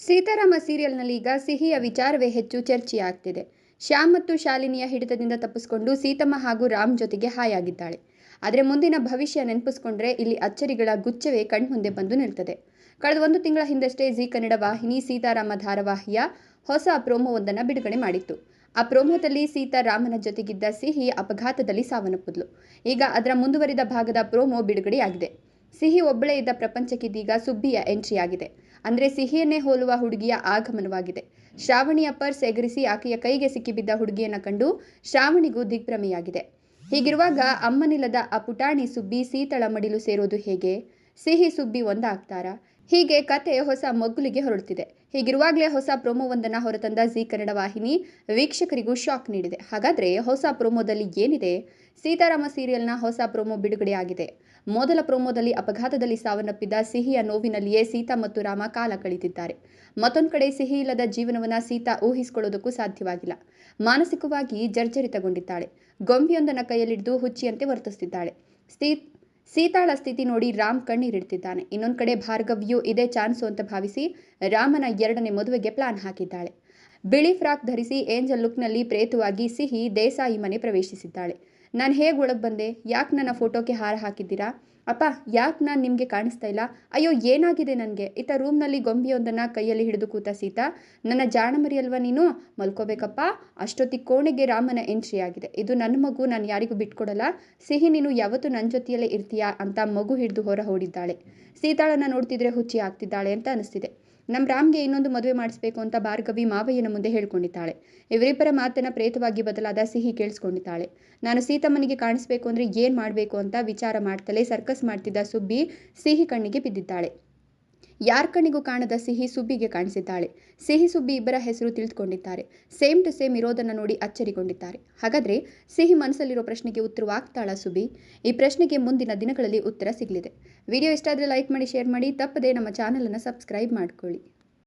ಸೀತಾರಾಮ ಸೀರಿಯಲ್ನಲ್ಲಿ ಈಗ ಸಿಹಿಯ ವಿಚಾರವೇ ಹೆಚ್ಚು ಚರ್ಚೆಯಾಗ್ತಿದೆ. ಶ್ಯಾಮ್ ಮತ್ತು ಶಾಲಿನಿಯ ಹಿಡಿತದಿಂದ ತಪ್ಪಿಸಿಕೊಂಡು ಸೀತಮ್ಮ ಹಾಗೂ ರಾಮ್ ಜೊತೆಗೆ ಹಾಯಾಗಿದ್ದಾಳೆ. ಆದರೆ ಮುಂದಿನ ಭವಿಷ್ಯ ನೆನಪಿಸ್ಕೊಂಡ್ರೆ ಇಲ್ಲಿ ಅಚ್ಚರಿಗಳ ಗುಚ್ಛವೇ ಕಣ್ಮುಂದೆ ಬಂದು ನಿಲ್ತದೆ. ಕಳೆದ ಒಂದು ತಿಂಗಳ ಹಿಂದಷ್ಟೇ ಜಿ ಕನ್ನಡ ವಾಹಿನಿ ಸೀತಾರಾಮ ಧಾರಾವಾಹಿಯ ಹೊಸ ಪ್ರೋಮೋವೊಂದನ್ನು ಬಿಡುಗಡೆ ಮಾಡಿತ್ತು. ಆ ಪ್ರೋಮೋದಲ್ಲಿ ಸೀತಾರಾಮನ ಜೊತೆಗಿದ್ದ ಸಿಹಿ ಅಪಘಾತದಲ್ಲಿ ಸಾವನ್ನಪ್ಪಿದ್ಲು. ಈಗ ಅದರ ಮುಂದುವರಿದ ಭಾಗದ ಪ್ರೋಮೋ ಬಿಡುಗಡೆಯಾಗಿದೆ. ಸಿಹಿ ಒಬ್ಬಳೇ ಇದ್ದ ಪ್ರಪಂಚಕ್ಕಿದ್ದೀಗ ಸುಬ್ಬಿಯ ಎಂಟ್ರಿ ಆಗಿದೆ ಅಂದರೆ ಸಿಹಿಯನ್ನೇ ಹೋಲುವ ಹುಡುಗಿಯ ಆಗಮನವಾಗಿದೆ. ಶ್ರಾವಣಿಯ ಪರ್ಸ್ ಎಗರಿಸಿ ಆಕೆಯ ಕೈಗೆ ಸಿಕ್ಕಿಬಿದ್ದ ಹುಡುಗಿಯನ್ನು ಕಂಡು ಶ್ರಾವಣಿಗೂ ದಿಗ್ಭ್ರಮೆಯಾಗಿದೆ. ಹೀಗಿರುವಾಗ ಅಮ್ಮನಿಲ್ಲದ ಆ ಪುಟಾಣಿ ಸುಬ್ಬಿ ಸೀತಳ ಮಡಿಲು ಸೇರೋದು ಹೇಗೆ? ಸಿಹಿ ಸುಬ್ಬಿ ಒಂದಾಗ್ತಾರಾ? ಹೀಗೆ ಕತೆ ಹೊಸ ಮಗ್ಗುಲಿಗೆ ಹೊರಡುತ್ತಿದೆ ಹೀಗಿರುವಾಗಲೇ ಹೊಸ ಪ್ರೋಮೋವೊಂದನ್ನು ಹೊರತಂದ ಜಿ ಕನ್ನಡ ವಾಹಿನಿ ವೀಕ್ಷಕರಿಗೂ ಶಾಕ್ ನೀಡಿದೆ. ಹಾಗಾದರೆ ಹೊಸ ಪ್ರೋಮೋದಲ್ಲಿ ಏನಿದೆ? ಸೀತಾರಾಮ ಸೀರಿಯಲ್ನ ಹೊಸ ಪ್ರೋಮೋ ಬಿಡುಗಡೆಯಾಗಿದೆ. ಮೊದಲ ಪ್ರೋಮೋದಲ್ಲಿ ಅಪಘಾತದಲ್ಲಿ ಸಾವನ್ನಪ್ಪಿದ್ದ ಸಿಹಿಯ ನೋವಿನಲ್ಲಿಯೇ ಸೀತಾ ಮತ್ತು ರಾಮ ಕಾಲ ಕಳೆದಿದ್ದಾರೆ. ಮತ್ತೊಂದು ಕಡೆ ಸಿಹಿ ಇಲ್ಲದ ಜೀವನವನ್ನ ಸೀತಾ ಊಹಿಸಿಕೊಳ್ಳೋದಕ್ಕೂ ಸಾಧ್ಯವಾಗಿಲ್ಲ. ಮಾನಸಿಕವಾಗಿ ಜರ್ಜರಿತಗೊಂಡಿದ್ದಾಳೆ. ಗೊಂಬೆಯೊಂದನ್ನು ಕೈಯಲ್ಲಿಡಿದು ಹುಚ್ಚಿಯಂತೆ ವರ್ತಿಸುತ್ತಿದ್ದಾಳೆ ಸೀತಾಳ ಸ್ಥಿತಿ ನೋಡಿ ರಾಮ್ ಕಣ್ಣೀರಿಡ್ತಿದ್ದಾನೆ. ಇನ್ನೊಂದು ಕಡೆ ಭಾರ್ಗವ್ಯೂ ಇದೇ ಚಾನ್ಸು ಅಂತ ಭಾವಿಸಿ ರಾಮನ ಎರಡನೇ ಮದುವೆಗೆ ಪ್ಲಾನ್ ಹಾಕಿದ್ದಾಳೆ. ಬಿಳಿ ಫ್ರಾಕ್ ಧರಿಸಿ ಏಂಜಲ್ ಲುಕ್ನಲ್ಲಿ ಪ್ರೇತವಾಗಿ ಸಿಹಿ ದೇಸಾಯಿ ಮನೆ ಪ್ರವೇಶಿಸಿದ್ದಾಳೆ. ನಾನು ಹೇಗೆ ಒಳಗೆ ಬಂದೆ? ಯಾಕೆ ನನ್ನ ಫೋಟೋಗೆ ಹಾರ ಹಾಕಿದ್ದೀರಾ? ಅಪ್ಪ, ಯಾಕೆ ನಾನು ನಿಮಗೆ ಕಾಣಿಸ್ತಾ ಇಲ್ಲ? ಅಯ್ಯೋ, ಏನಾಗಿದೆ ನನಗೆ? ಈತ ರೂಮ್ನಲ್ಲಿ ಗೊಂಬೆಯೊಂದನ್ನು ಕೈಯಲ್ಲಿ ಹಿಡಿದು ಕೂತ ಸೀತಾ, ನನ್ನ ಜಾಣಮರಿ ಅಲ್ವಾ ನೀನು? ಮಲ್ಕೋಬೇಕಪ್ಪ. ಅಷ್ಟೊತ್ತಿಗೆ ಕೋಣೆಗೆ ರಾಮನ ಎಂಟ್ರಿ ಆಗಿದೆ. ಇದು ನನ್ನ ಮಗು, ನಾನು ಯಾರಿಗೂ ಬಿಟ್ಕೊಡಲ್ಲ. ಸಿಹಿ, ನೀನು ಯಾವತ್ತೂ ನನ್ನ ಜೊತೆಯಲ್ಲೇ ಇರ್ತೀಯಾ? ಅಂತ ಮಗು ಹಿಡಿದು ಹೊರ ಓಡಿದ್ದಾಳೆ. ಸೀತಾಳನ್ನು ನೋಡ್ತಿದ್ರೆ ಹುಚ್ಚಿ ಆಗ್ತಿದ್ದಾಳೆ ಅಂತ ಅನಿಸ್ತಿದೆ. ನಮ್ಮ ರಾಮ್ಗೆ ಇನ್ನೊಂದು ಮದುವೆ ಮಾಡಿಸ್ಬೇಕು ಅಂತ ಭಾರ್ಗವಿ ಮಾವಯ್ಯನ ಮುಂದೆ ಹೇಳ್ಕೊಂಡಿದ್ದಾಳೆ. ಇವರಿಬ್ಬರ ಮಾತನ್ನ ಪ್ರೇತವಾಗಿ ಬದಲಾದ ಸಿಹಿ ಕೇಳಿಸ್ಕೊಂಡಿದ್ದಾಳೆ. ನಾನು ಸೀತಮ್ಮನಿಗೆ ಕಾಣಿಸ್ಬೇಕು ಅಂದರೆ ಏನು ಮಾಡಬೇಕು ಅಂತ ವಿಚಾರ ಮಾಡ್ತಲೇ ಸರ್ಕಸ್ ಮಾಡ್ತಿದ್ದ ಸುಬ್ಬಿ ಸಿಹಿ ಕಣ್ಣಿಗೆ ಬಿದ್ದಿದ್ದಾಳೆ. ಯಾರ ಕಣ್ಣಿಗೂ ಕಾಣದ ಸಿಹಿ ಸುಬ್ಬಿಗೆ ಕಾಣಿಸಿದ್ದಾಳೆ. ಸಿಹಿ ಸುಬ್ಬಿ ಇಬ್ಬರ ಹೆಸರು ತಿಳಿದುಕೊಂಡಿದ್ದಾರೆ ಸೇಮ್ ಟು ಸೇಮ್ ಇರೋದನ್ನು ನೋಡಿ ಅಚ್ಚರಿಗೊಂಡಿದ್ದಾರೆ. ಹಾಗಾದರೆ ಸಿಹಿ ಮನಸ್ಸಲ್ಲಿರೋ ಪ್ರಶ್ನೆಗೆ ಉತ್ತರವಾಗ್ತಾಳ ಸುಬ್ಬಿ? ಈ ಪ್ರಶ್ನೆಗೆ ಮುಂದಿನ ದಿನಗಳಲ್ಲಿ ಉತ್ತರ ಸಿಗಲಿದೆ. ವಿಡಿಯೋ ಇಷ್ಟ ಆದರೆ ಲೈಕ್ ಮಾಡಿ, ಶೇರ್ ಮಾಡಿ. ತಪ್ಪದೆ ನಮ್ಮ ಚಾನಲನ್ನು ಸಬ್ಸ್ಕ್ರೈಬ್ ಮಾಡ್ಕೊಳ್ಳಿ.